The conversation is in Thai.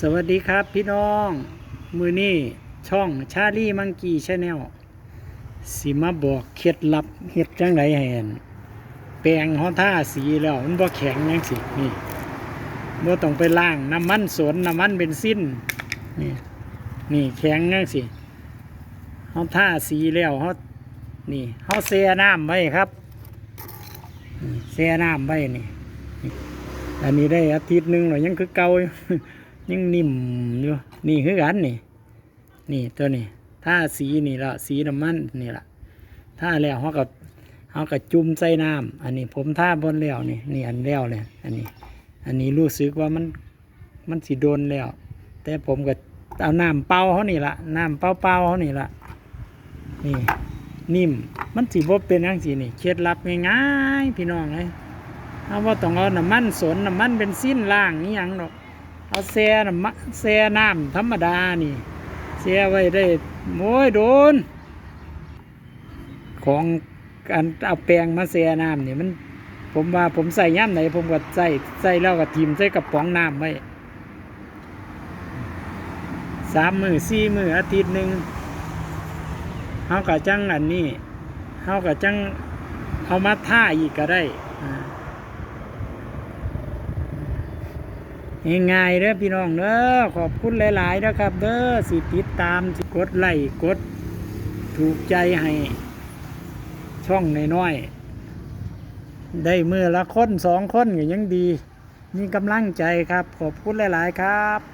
สวัสดีครับพี่น้อง มือนี่ช่องชาลีมังกี้ชาแนลสิมาบอกเคล็ดลับเฮ็ดจังไดให้อั่นแปรงฮอท่าสีแล้วมันบ่แข็งจังสินี่บ่ต้องไปล้างน้ำมันสนน้ำมันเบนซินนี่นี่แข็งจังสิฮาท่าสีแล้วเฮานี่เฮาแช่น้ำไว้ครับนี่แช่น้ำไว้นี่อันนี้ได้อาทิตย์หนึ่งหน่อยยังคือเก่าอยู่ ยังนิ่มอยู่นี่คือกันนี่ นี่ตัวนี้ท่าสีนี่ละสีน้ำมันนี่ละท่าแล้วเขากับเขากับจุ่มใส่น้ำอันนี้ผมท่าบนแล้วนี่นี่อันแล้วเลยอันนี้ อันนี้รู้สึกว่ามันมันสีโดนแล้ว แต่ผมก็เอาน้ำเป่าเขานี่ละน้ำเป่าเป่าๆเขานี่ละนี่นิ่มมันสีบ่เป็นย่างสีนี่เคล็ดลับง่ายๆพี่น้องเลยเอาว่าต้องเอาน้ำมันสนน้ำมันเป็นสิ้นล่างนี่ยังหรอก เอาแซ่น้ำมันแซ่น้ำธรรมดานี่แซ่ไว้ได้โม้ยโดน ของการเอาแปรงมาแซ่น้ำนี่มัน ผมว่าผมใส่ย่ำไหนผมก็ใส่ใส่แล้วก็ทิมใส่กระป๋องน้ำไว้สามมือสี่มืออาทิตย์หนึ่งเฮาก็จังอันนี้เฮาก็จังเอามาท่าอีกก็ได้อ่า ง่ายๆเด้อพี่น้องเด้อขอบคุณหลายๆนะครับ เด้อสิติดตามสิกดไลค์กดถูกใจให้ ช่องน้อยๆได้มือละคนสองคนก็ยังดี มีกำลังใจครับ ขอบคุณหลาย ๆ ครับ